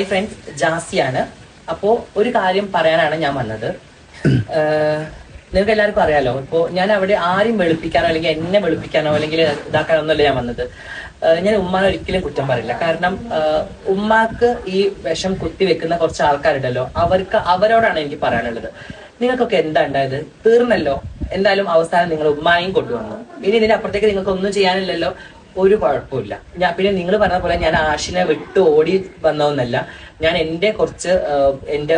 Hi friends ജാസിയാണ് അപ്പോ ഒരു കാര്യം പറയാനാണ് ഞാൻ വന്നത്. നിങ്ങൾക്ക് എല്ലാവർക്കും അറിയാലോ ഇപ്പോ ഞാൻ അവിടെ ആരെയും വെളുപ്പിക്കാനോ അല്ലെങ്കിൽ എന്നെ വെളുപ്പിക്കാനോ അല്ലെങ്കിൽ ഇതാക്കാനോ ഒന്നുമല്ല ഞാൻ വന്നത്. ഞാൻ ഉമ്മാനെ ഒരിക്കലും കുറ്റം പറയില്ല. കാരണം ഉമ്മാക്ക് ഈ വിഷം കുത്തി വെക്കുന്ന കുറച്ച് ആൾക്കാരുണ്ടല്ലോ അവർക്ക് അവരോടാണ് എനിക്ക് പറയാനുള്ളത്. നിങ്ങൾക്കൊക്കെ എന്താ ഉണ്ടായത്? തീർന്നല്ലോ. എന്തായാലും അവസാനം നിങ്ങൾ ഉമ്മായും കൊണ്ടുവന്നു. ഇനി ഇതിന്റെ അപ്പുറത്തേക്ക് നിങ്ങൾക്ക് ഒന്നും ചെയ്യാനില്ലല്ലോ. ഒരു കുഴപ്പമില്ല. ഞാൻ പിന്നെ നിങ്ങൾ പറഞ്ഞ പോലെ ഞാൻ ആഷിനെ വിട്ട് ഓടി വന്നതൊന്നല്ല. ഞാൻ എന്റെ കുറച്ച് എന്റെ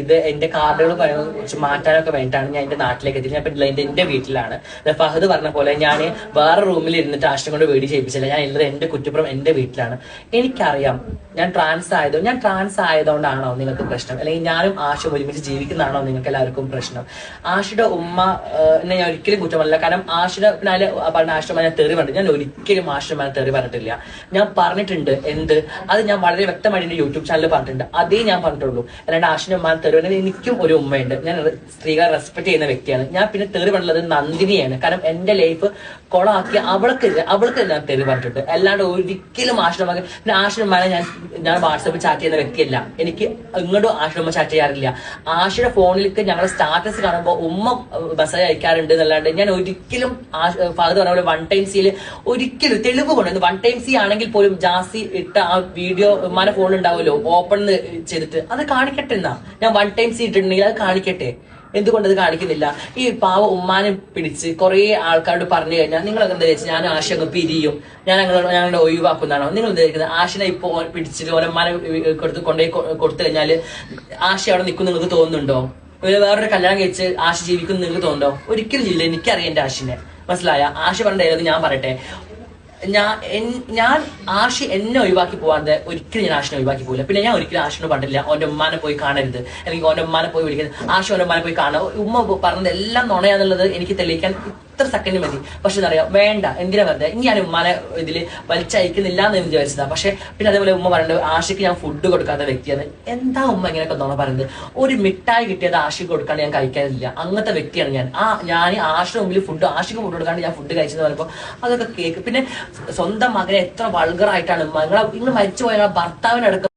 ഇത് എന്റെ കാർഡുകൾ കുറച്ച് മാറ്റാനൊക്കെ വേണ്ടിയിട്ടാണ് ഞാൻ എന്റെ നാട്ടിലേക്ക് എത്തിയത്. ഞാൻ ഇപ്പൊ എന്റെ എന്റെ വീട്ടിലാണ്. ഫഹദ് പറഞ്ഞ പോലെ ഞാൻ വേറെ റൂമിൽ ഇരുന്നിട്ട് ആഷിനെ കൊണ്ട് വേടി ചെയ്യിപ്പിച്ചില്ല. ഞാൻ ഉള്ളത് എന്റെ കുറ്റപ്പുറം എന്റെ വീട്ടിലാണ്. എനിക്കറിയാം ഞാൻ ട്രാൻസ് ആയതോ ഞാൻ ട്രാൻസ് ആയതുകൊണ്ടാണോ നിങ്ങൾക്ക് പ്രശ്നം? അല്ലെങ്കിൽ ഞാനും ആഷും ഒരുമിച്ച് ജീവിക്കുന്നതാണോ നിങ്ങൾക്ക് എല്ലാവർക്കും പ്രശ്നം? ആഷിയുടെ ഉമ്മ എന്നെ ഞാൻ ഒരിക്കലും കുറ്റമല്ല കാരണം ആഷിയുടെ പിന്നെ പറഞ്ഞ ആശ്രമം ഞാൻ തെറി പറഞ്ഞു. ഞാൻ ഒരിക്കലും ആശ്രമം തെറി പറഞ്ഞിട്ടില്ല. ഞാൻ പറഞ്ഞിട്ടുണ്ട് എന്ത്? അത് ഞാൻ വളരെ വ്യക്തമായിട്ട് എന്റെ യൂട്യൂബ് ചാനലിൽ പറഞ്ഞിട്ടുണ്ട്. അതേ ഞാൻ പറഞ്ഞിട്ടുള്ളൂ. അല്ലാണ്ട് ആഷിന്റെ ഉമ്മ തെറി പറഞ്ഞത് എനിക്കും ഒരു ഉമ്മയുണ്ട്. ഞാൻ സ്ത്രീകളെ റെസ്പെക്ട് ചെയ്യുന്ന വ്യക്തിയാണ്. ഞാൻ പിന്നെ തെറി പറഞ്ഞത് നന്ദിനിയാണ്. കാരണം എന്റെ ലൈഫ് കൊളാക്കി അവൾക്ക് അവൾക്ക് ഞാൻ തെറി പറഞ്ഞിട്ടുണ്ട്. അല്ലാണ്ട് ഒരിക്കലും ആശ്രമ പിന്നെ ഞാൻ ഞാൻ വാട്സപ്പിൽ ചാറ്റ് ചെയ്യുന്ന വ്യക്തിയല്ല. എനിക്ക് ഇങ്ങോട്ടും ആശ്രമ ചാറ്റ് ചെയ്യാറില്ല. ആശയുടെ ഫോണിലേക്ക് ഞങ്ങളുടെ സ്റ്റാറ്റസ് കാണുമ്പോൾ ഉമ്മ മെസ്സേജ് അയക്കാറുണ്ട് എന്നല്ലാണ്ട് ഞാൻ ഒരിക്കലും ഫാദർ പറഞ്ഞ പോലെ വൺ ടൈം സീൽ ഒരിക്കലും തെളിവ് കൊണ്ട് വൺ ടൈം സി ആണെങ്കിൽ പോലും ജാസി ഇട്ട ആ വീഡിയോ ഉമ്മാന്റെ ഫോൺ ഉണ്ടാവുമല്ലോ? ഓപ്പൺ ചെയ്തിട്ട്. അത് കാണിക്കട്ടെ എന്നാ? ഞാൻ വൺ ടൈം സി ഇട്ടിട്ടുണ്ടെങ്കിൽ അത് കാണിക്കട്ടെ? എന്തുകൊണ്ട് അത് കാണിക്കുന്നില്ല? ഈ പാവ ഉമ്മാനെ പിടിച്ച് കുറെ ആൾക്കാരോട് പറഞ്ഞു കഴിഞ്ഞാൽ നിങ്ങൾ എന്താ വെച്ചാൽ ഞാൻ ആശ അങ്ങ് പിരിയും. ഞാൻ അങ്ങനെ ഞങ്ങളുടെ ഒഴിവാക്കുന്നതാണോ? നിങ്ങൾ എന്താ വിചാരിക്കുന്നത് ആശനെ ഇപ്പൊ ഓൻ പിടിച്ചിട്ട് ഓരമ്മാനെ കൊടുത്ത് കൊണ്ടുപോയി കൊടുത്തു കഴിഞ്ഞാൽ ആശ അവിടെ നിൽക്കും നിങ്ങൾക്ക് തോന്നുന്നുണ്ടോ? ഒരു വേറൊരു കല്യാണം കഴിച്ച് ആശ ജീവിക്കുന്നു നിങ്ങൾക്ക് തോന്നുന്നുണ്ടോ? ഒരിക്കലും ഇല്ല. എനിക്കറിയാം എന്റെ ആശിനെ. മനസ്സിലായ? ആശ പറഞ്ഞ ഞാൻ പറയട്ടെ. ഞാൻ ഞാൻ ആഷി എന്നെ ഒഴിവാക്കി പോവാതെ ഒരിക്കലും ഞാൻ ആഷിനെ ഒഴിവാക്കി പോകില്ല പിന്നെ ഞാൻ ഒരിക്കലും ആഷിനോട് പറഞ്ഞില്ല ഓന്റെ ഉമ്മാനെ പോയി കാണരുത്. അല്ലെങ്കിൽ ഓന്റെ ഉമ്മാനെ പോയി വിളിക്കരുത്. ആഷി ഓന്റെ ഉമ്മാനെ പോയി കാണുക ഉമ്മ പറഞ്ഞത് എല്ലാം നുണയാന്നുള്ളത് എനിക്ക് തെളിയിക്കാൻ ഇത്ര സെക്കൻഡ് മതി? പക്ഷെ എന്താ വേണ്ട. എന്തിനാ വെറുതെ? ഇനി ഞാൻ ഉമ്മാനെ ഇതിൽ വലിച്ചയക്കുന്നില്ല എന്ന് വിചാരിച്ചതാ. പക്ഷെ പിന്നെ അതേപോലെ ഉമ്മ പറയുന്നത് ആഷിക്ക് ഞാൻ ഫുഡ് കൊടുക്കാത്ത വ്യക്തിയാണ്. എന്താ ഉമ്മ ഇങ്ങനെയൊക്കെ തോന്നാ പറയുന്നത് ഒരു മിഠായി കിട്ടിയത് ആഷിക്ക് കൊടുക്കാണ്ട് ഞാൻ കഴിക്കാനില്ല. അങ്ങനത്തെ വ്യക്തിയാണ് ഞാൻ. ആ ഞാൻ ആഷിന് മുമ്പിൽ ഫുഡ് ആഷിക്ക് ഫുഡ് കൊടുക്കാണ്ട് ഞാൻ ഫുഡ് കഴിച്ചെന്ന് പറയുമ്പോൾ അതൊക്കെ കേക്ക്. പിന്നെ സ്വന്തം മകനെ എത്ര വൾഗറായിട്ടാണ് ഉമ്മ. നിങ്ങളെ നിങ്ങൾ മരിച്ചു പോയ ഭർത്താവിനടക്കം